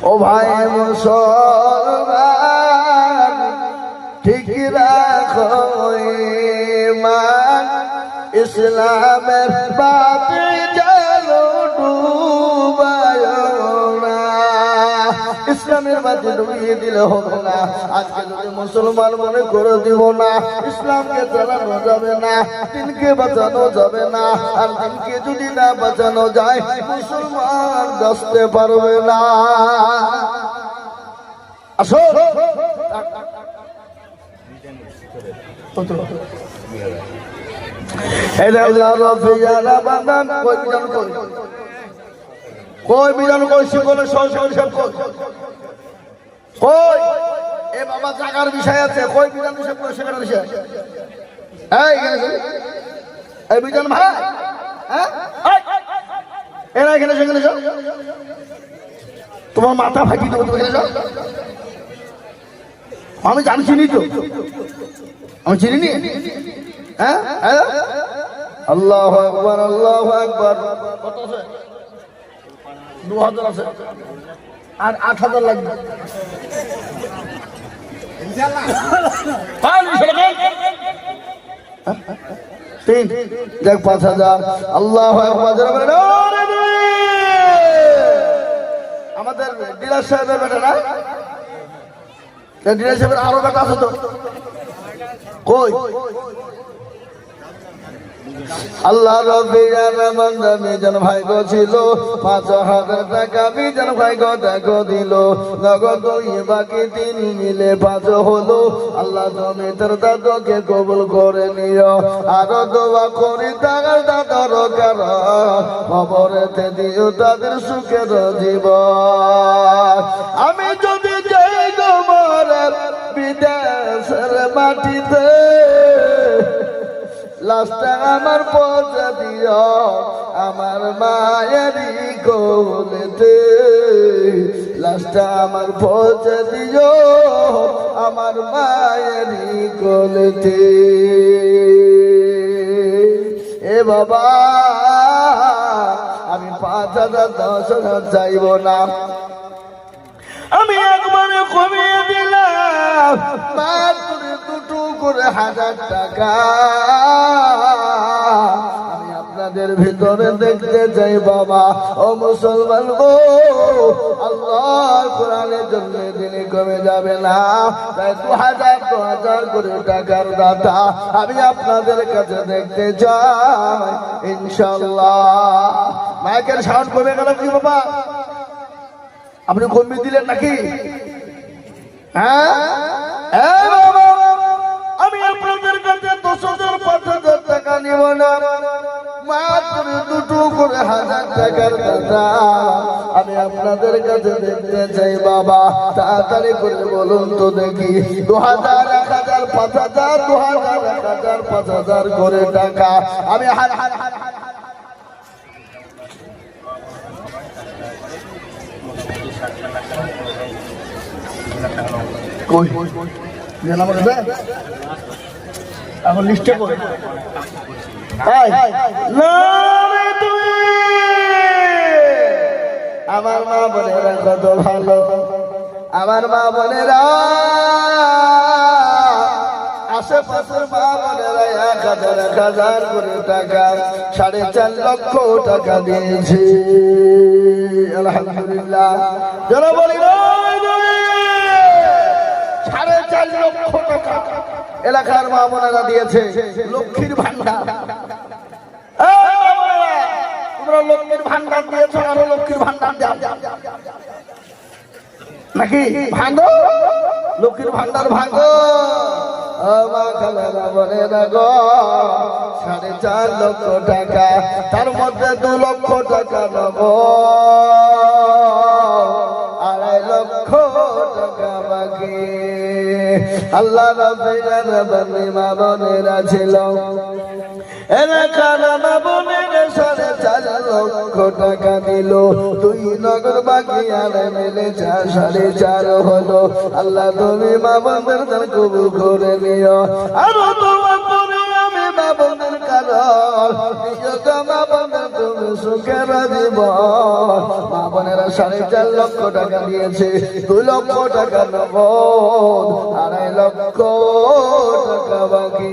ও ভাই মুসলমান ঠিক রাখো ইসলামের বাতি ইসলামের বাতি ডুবিয়ে দিলে হবে না। আজকে যদি মুসলমান মনে করে দিব না, ইসলামকে চালানো যাবে না, দিনকে বাঁচানো যাবে না, আর দিনকে যদি না বাঁচানো যায়, মুসলমান বাঁচতে পারবে না। আসো। এটা রফিয়ারা বান্দান কই বিধান সব কই এ বাবা বিষয় আছে। বিষয়? হ্যাঁ? তোমার মাথা ফাটি দেবো, তুমি আমি জানি, চিনি তো। আমি চিনি নি হ্যাঁ? হ্যাঁ? আল্লাহ আকবর আল্লাহ আকবর। কত আছে? দু হাজার আছে। আর আট হাজার লাগবে তিন দেখ পাঁচ হাজার আল্লাহ আমাদের ডিলার সাহেবের বেটা না? ডিলার সাহেবের আরও বেটা আছে তো। কই? আল্লাহ রবির মন্দা ভাই গো ছিল। পাঁচ হাজার টাকা মিজন ভাই গো দিল। নগদ বাকি তিন মিলে পাঁচ হলো। আল্লাহ তোর দাদকে কবুল করে নিও আরও দোয়া করি তার দাদার কার। খবরেতে দিও তাদের সুখের জীবন। আমি যদি যাই গো মরার বিদেশের মাটিতে লাস্টে আমার পৌঁছে দিও আমার মায়েরই কোলেতে লাস্টে আমার পৌঁছে দিও আমার মায়েরই কোলেতে এ বাবা, আমি পাঁচ হাজার দশ হাজার চাইব না। আমি একবারে কমিয়ে দিলাম। মাত্র দুটো করে হাজার টাকা। আমি আপনাদের ভিতরে দেখতে চাই, বাবা। ও মুসলমান গো আল্লাহ কোরআনের জন্য দিনে কমে যাবে না। তাই দু হাজার দু হাজার করে টাকার দাতা আমি আপনাদের কাছে দেখতে চাই ইনশাল্লাহ মাইকের সাউন্ড কমে গেল কি, বাবা? আপনি কমিয়ে দিলেন নাকি? হ্যাঁ? আমি আপনাদের কাছে দশ হাজার, পাঁচ হাজার টাকা নিব না। মাত্র দুটো করে হাজার টাকার কথা আমি আপনাদের কাছে দেখতে চাই বাবা। তাড়াতাড়ি করে বলুন তো দেখি। দু হাজার, এক হাজার, পাঁচ হাজার, দু হাজার, এক হাজার, পাঁচ হাজার করে টাকা। আমি হার হার হার হার কই? লিস্টে কই! আমার মা বোনেরা কত ভালো, আমার মা বোনেরা আশেপাশের হাজার টাকা, সাড়ে চার লক্ষ আলহামদুলিল্লাহ। বলি লক্ষ টাকা এলাকার মা দিয়েছে, লক্ষ্মীর ভান্ডার লক্ষ্মীর ভান্ডার দিয়েছ, আরও লক্ষ্মীর ভান্ডার নাকি? লক্ষ্মীর ভান্ডার সাড়ে চার লক্ষ টাকা, তার মধ্যে দু লক্ষ টাকা নেব। আল্লাহ মা বোনেরা ছিল। এলাকার মা বোনেরা লক্ষ টাকা দিল। দুই নগর বাকি আর মিলে চার সাড়ে চার হলো। আল্লাহ তুমি মা বোনদের তার কবুল করে নিও। আরও তোমার আমি মা কারণ। সুখের জীবন মা বোনেরা সাড়ে চার লক্ষ টাকা দিয়েছে দুই লক্ষ টাকা লক্ষ টাকা বাকি।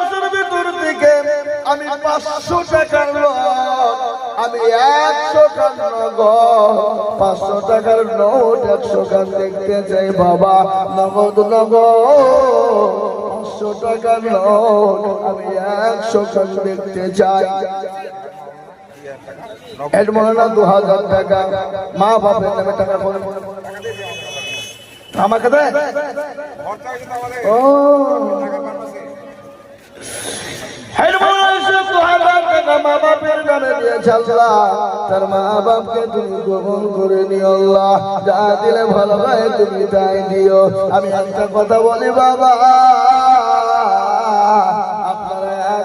মানুষের ভিতর থেকে আমি পাঁচশো টাকার আমি একশো টাকার পাঁচশো টাকার নোট একশো টাকা দেখতে চাই বাবা। নগদ নগদ পাঁচশো টাকার নোট আমি একশো টাকা দেখতে চাই। মনে দু হাজার টাকা মা বাপের নামে টাকা করে আমাকে দেয়? ও হেড বয়সে দু হাজার টাকা মা তার মা বাপকে তুমি গ্রহণ করে নিও যা দিলে ভালো হয় তুমি তাই দিও। আমি একটা কথা বলি বাবা।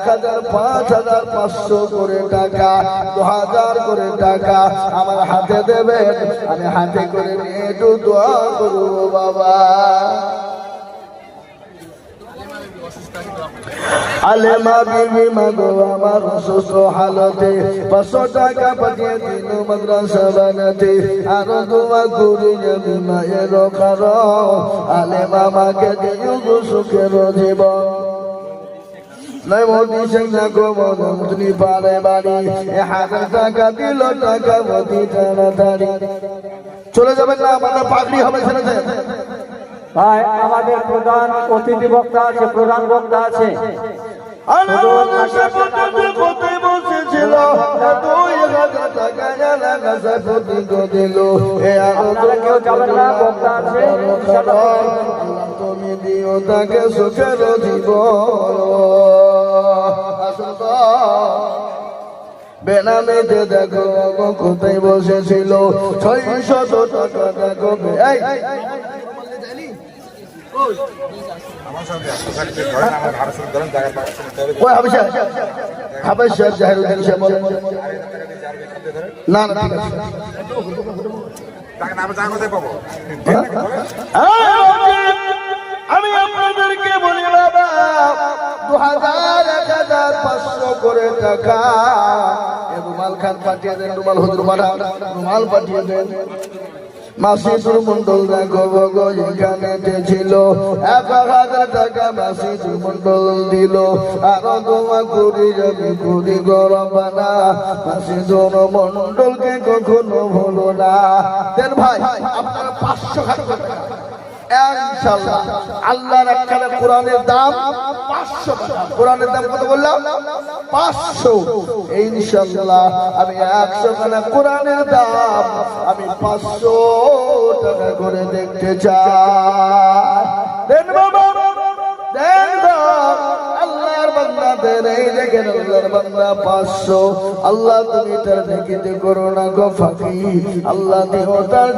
হাজার, পাঁচ হাজার, পাঁচশো করে টাকা, দু হাজার করে টাকা আমার হাতে দেবেন। আমি হাতে করে নিয়ে একটু দোয়া করব বাবা। আলেমা বিবি মাগো, আমার অসুস্থ হালতে। পাঁচশো টাকা পাঠিয়ে দিল মাদ্রাসা বানাতে। আরও দোয়া করি যাবি মায়ের কারণ আলেমা মাকে গো সুখের জীবন দিল চলে যাবেন আমাদের প্রধান অতিথি বক্তা আছে, প্রধান বক্তা আছে। আছে, তুমি দিও তাকে সুখের দিব বেনামেতে দেখো কোথায় বসেছিল ছয় শত টাকা দেখো এই ওই হাবিশা হাবিশা জাহিরুদ্দিন সাহেব বলেন আছে। আমি আপনাদেরকে বলি, বাবা দু হাজার এক হাজার পাঁচশো করে টাকা। রুমাল খান পাঠিয়ে দেন, রুমাল হুজুর পাঠান রুমাল পাঠিয়ে দেন। মাসিদুর মন্ডল দেখো গো, এখানে ছিল? এক হাজার টাকা মাসিদুর মন্ডল দিল। আরও তোমা করি যাবে করি গরম বানা। মাসিদুর মন্ডলকে কখনো ভুলো না। দেন ভাই, আপনার পাঁচশো টাকা। আল্লাহর দাম দাম কত বললাম? আমি একশো খানা কোরআনের দাম আমি পাঁচশো টাকা করে দেখতে চাই। দেন বাবা। দেন এই বান্দা পাঁচশো। আল্লাহ তুমি তার দেখিতে করো না গো আল্লাহ দেহ তার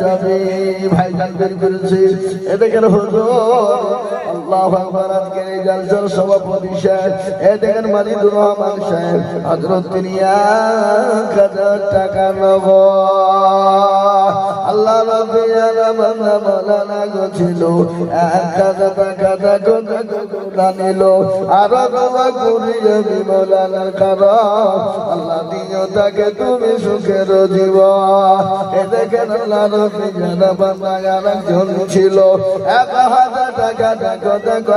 যাবে ভাই করেছে। এ দেখেন হুজুর সভাপতি সাহেব। এ দেখেন রহমান তিনি এক হাজার টাকা নব। ছিল দেখো জানিল আর দোয়া করি আমি আল্লাহ দিও তাকে তুমি সুখের জীব এ আর একজন ছিল এক হাজার টাকা দেখো দেখো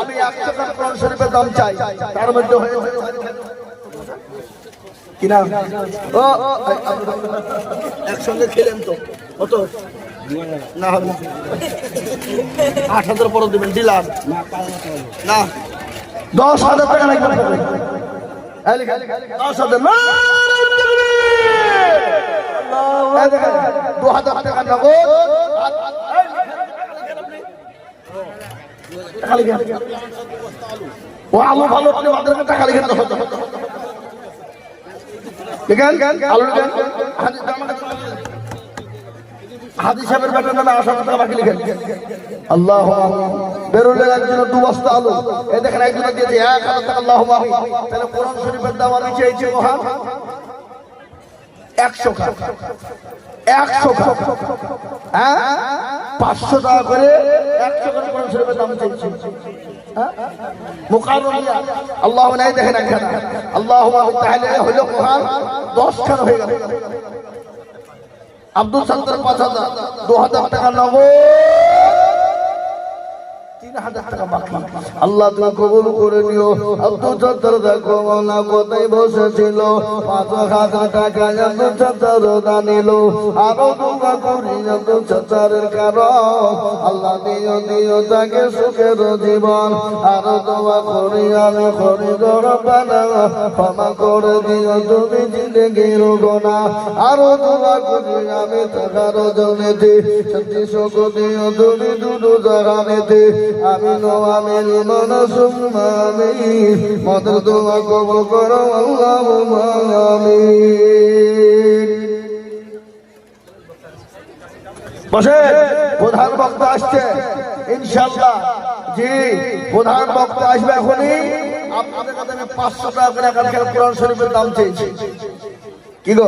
আমি একশো কোরআন শরীফের দাম চাই তার মধ্যে হয়েছে কিনা ও একসঙ্গে খেলেন তো। কত না হবে না আট হাজার পরে দেবেন দিলাম না দশ হাজার টাকা লাগবে দশ হাজার না, দু হাজার টাকা নগদ। ও আলু ভালো আপনি আমাদেরকে আল্লাহ দেখেন আল্লাহ হ্যাঁ? পাঁচশো টাকা করে হ্যাঁ? দেখেন আল্লাহ তাহলে হইল কোরআন দশ খান হয়ে গেল। আব্দুল সত্তর পাঁচ হাজার। দু হাজার টাকা নগদ। আল্লাহ তুমি কবুল করে নিও। আব্দুল সত্তর দেখো না কোথায় বসেছিল? পাঁচ হাজার টাকা আব্দুল সত্তর দানিল আরও দুবা করি আব্দুল সত্তরের কারণ। আল্লাহ দিও দিও তাকে সুখের জীবন। আরও দোয়া করি আমি করি গরবানা ক্ষমা করে দিও তুমি জিন্দগির গোনা। আরও দোয়া করি আমি থাকার জনেতে সত্যি শোক দিও তুমি দুদু জাগানেতে প্রধান বক্তা আসছে। ইনশাল্লাহ জি, প্রধান বক্তা আসবে এখনই। আপনাদের পাঁচশো টাকা করে এখানকার কোরআন শরীফের দাম চেয়েছি। কি গো?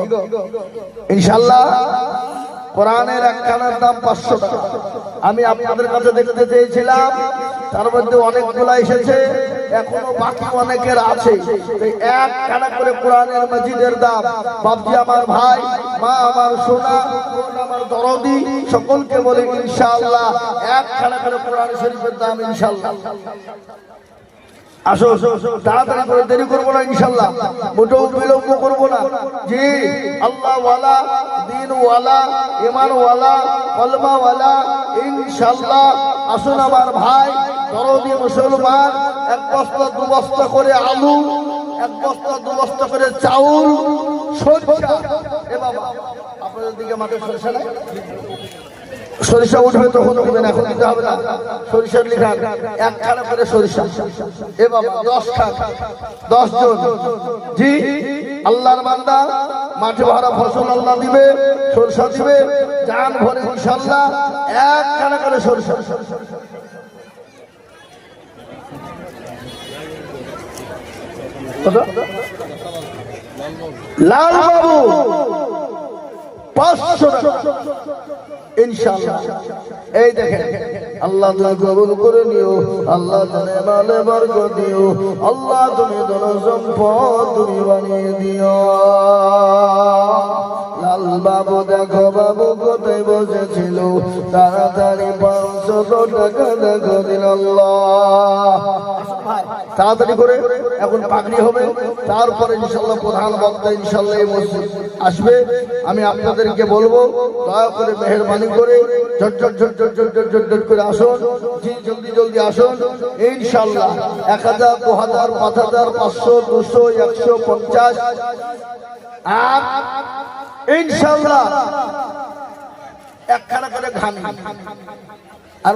ইনশাল্লাহ কোরআনের একখানার দাম পাঁচশো টাকা। আমি আপনাদের কাছে দেখতে চেয়েছিলাম, তার মধ্যে অনেকগুলা এসেছে, এখনও অনেকের আছে। এক আমার ভাই, মা আমার সোনা সকলকে বলে ইনশাআল্লাহ, এক করে কোরআন শরীফের দাম আসো তাড়াতাড়ি করে দেরি করব না ইনশাল্লাহ মোটেও বিলম্ব করব না। জি আল্লাহ ওয়ালা দিন ওয়ালা ইমান ওয়ালা কলমা ওয়ালা ইনশাল্লাহ আসুন আমার ভাই, দরদি মুসলমান, এক বস্তা, দু করে আলু, এক বস্তা, দু করে চাউল আপনাদের দিকে মাঠে সরিষা সরিষা উঠবে তখন উঠবেন এখন দিতে হবে না। সরিষার লিখান, এক খানা করে সরিষা। এ বাবা, দশ খান, দশ জন। জি, আল্লাহর বান্দা মাঠে ভরা ফসল আল্লাহ দিবে, সরিষা দিবে, জান ভরে ইনশাল্লাহ এক খানা করে সরিষা? লাল বাবু পাঁচশো ইনশাআল্লাহ। এই দেখেন, আল্লাহ তুমি কবুল করে নিও, আল্লাহ বরকত দিও, আল্লাহ তুমি ধন সম্পদ তুমি দিও। লাল বাবু দেখো, বাবু কোথায় বসেছিল? তাড়াতাড়ি পাঁচশো টাকা দেখো দিল আল্লাহ। তাড়াতাড়ি করে এখন পাগড়ি হবে। তারপরে ইনশাল্লাহ প্রধান বক্তা ইনশাল্লাহ এই মসজিদ আসবে। আমি আপনাদেরকে বলব, দয়া করে মেহরবানি করে করে আসুন। জলদি জলদি আসুন। ইনশাল্লাহ এক হাজার পাঁচশো, দুশো, একশো পঞ্চাশ। আর ইনশাল্লাহ আর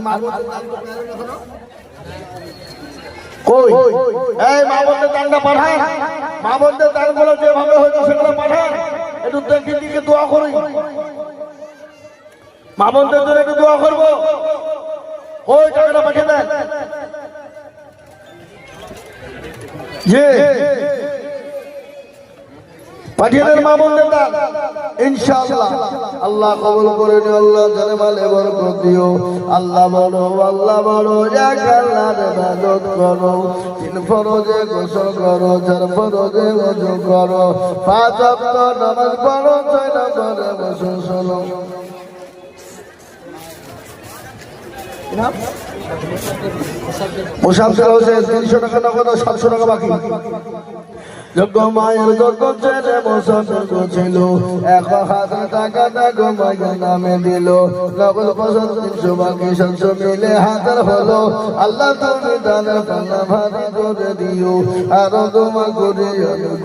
কই? এই মা বোনদের দানটা পাঠান। মা বোনদের দানগুলো যেভাবে হয়েছে সেগুলো পাঠান। একটু দেখি দিকে দোয়া করি। মা জন্য একটু দোয়া করব। ওই টাকাটা পাঠিয়ে দেন? যে পাঠিয়ে দেন মা বোনদের দান ইনশাআল্লাহ। আল্লাহ কবুল করে নিও আল্লাহ জানে মালে বরকত দিও। আল্লাহ বলো আল্লাহ বলো এক আল্লাহর ইবাদত করো। তিন ফরজে গোসল করো চার ফরজে ওযু করো। পাঁচ ওয়াক্ত নামাজ পড়ো ছয় নম্বরে বসে শোনো। মুসাফির হোসেন তিনশো টাকা নগদ সাতশো টাকা বাকি। যোগ্য মায়ের যোগ্য ছেলে মুসাফির ছিল এক হাজার টাকা টাকা মায়ের নামে দিল। নগদ ফসল তিনশো বাকি সাতশো মিলে হাজার হলো। আল্লাহ তুমি দানের পাল্লা ভারী করে দিও। আরও তোমা করে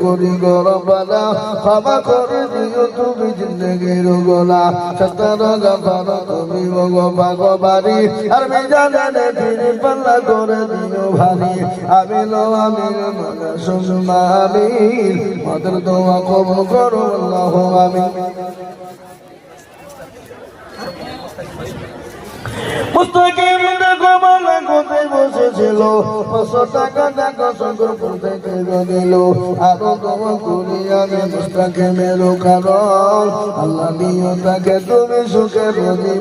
করি গরবালা ক্ষমা করে দিও তুমি জিন্দগির গোলা। সত্তর গাফার তুমি ভগবান বাড়ি আর মিজানে ফিরে পাল্লা করে দিও ভারী। আমি লো আমি মনে সুষমা আমি মদের দোয়া কবুল করো, আল্লাহ আমি মুস্তাকিম দেখো বালা কোথায় বসেছিল। পাঁচশো টাকা দেখো শঙ্করপুর থেকে দিল। আরও দোয়া করি আমি মুস্তাকিমের কারণ। আল্লাহ দিও তাকে তুমি সুখে দেখে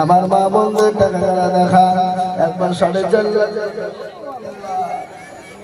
আমার মা বন্ধুর টাকা দেখা। একবার সাড়ে চার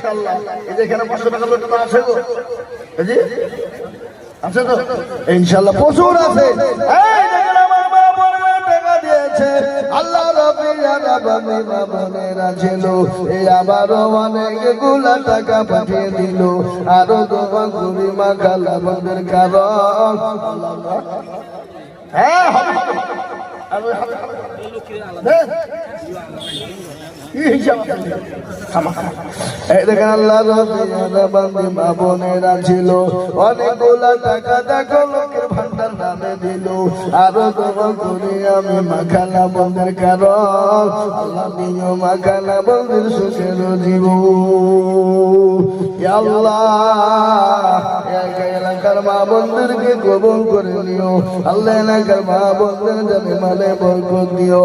ইনশাআল্লাহ। এই যে এখানে আছে গো। ইনশাল্লাহ প্রচুর আছে। আল্লাহ দেখেন আল্লাহ বান্দি মা বোনেরা ছিল। অনেকগুলা টাকা দেখো, লোকের ভান্ডার নামে দিল। আরও দোয়া মা বন্ধুরকে কবল করে নিও। আল্লাহ এলাকার মা বন্ধুর বরকত দিও।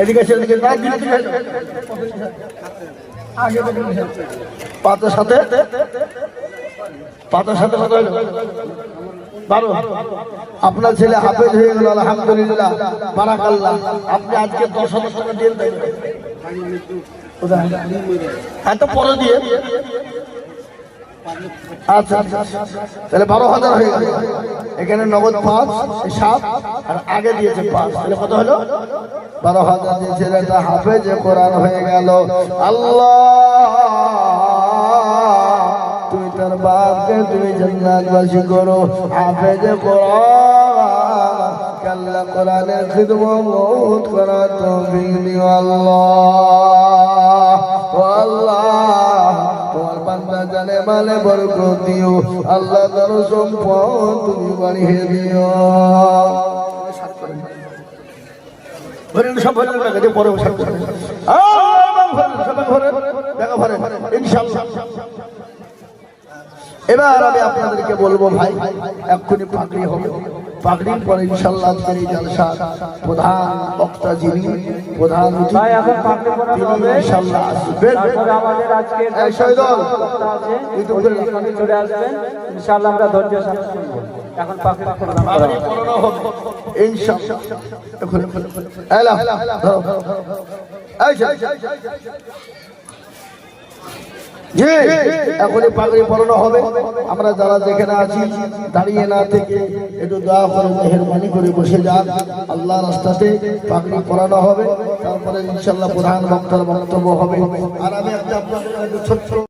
এদিকে নিয়েছেন। সাথে পাতের সাথে বারো আপনার ছেলে হাফেজ হয়ে গেল আলহামদুলিল্লাহ বারাকাল্লাহ আপনি আজকে দশ হাজার? এত পরে দিয়ে আচ্ছা, আচ্ছা। তাহলে বারো হাজার হয়ে গেল এখানে নগদ পাঁচ সাত, আর আগে দিয়েছে পাঁচ। তাহলে কত হলো? বারো হাজার দিয়ে ছেলেটা হাফেজ কোরআন হয়ে গেল। আল্লাহ, তুমি তার বাপকে তুমি জান্নাতবাসী করো। হাফেজ কোরআন কাল্লা কোরআনের খিদমত করা দিও আল্লাহ। আল্লাহ। বান্দা জানে মালে বরকত দিও। আল্লাহ তার সম্পদ তুমি বাড়িয়ে দিও। এবার আমি আপনাদেরকে বলব ভাই, এক্ষুনি পাগড়ি হবে। পাগড়ির পরে ইনশাল্লাহ আজকের এই জলসা প্রধান বক্তা যিনি প্রধান এখন তিনি ইনশাল্লাহ আসবেন এখানে আমরা শুনব এখন পাকড়ি প্রদান করা পাগড়ি হবে। পরানো হবে ইনশাল্লাহ এক্ষুনি, এক্ষুনি। এলা। এই এখনই পাগড়ি পরানো হবে আমরা যারা যেখানে আছি দাঁড়িয়ে না থেকে একটু দয়া করে মেহরবানি করে বসে যান আল্লাহ রাস্তাতে পাগড়ি পরানো হবে তারপরে ইনশাল্লাহ প্রধান বক্তার বক্তব্য হবে। আর আমি একটা আপনাদের ছোট্ট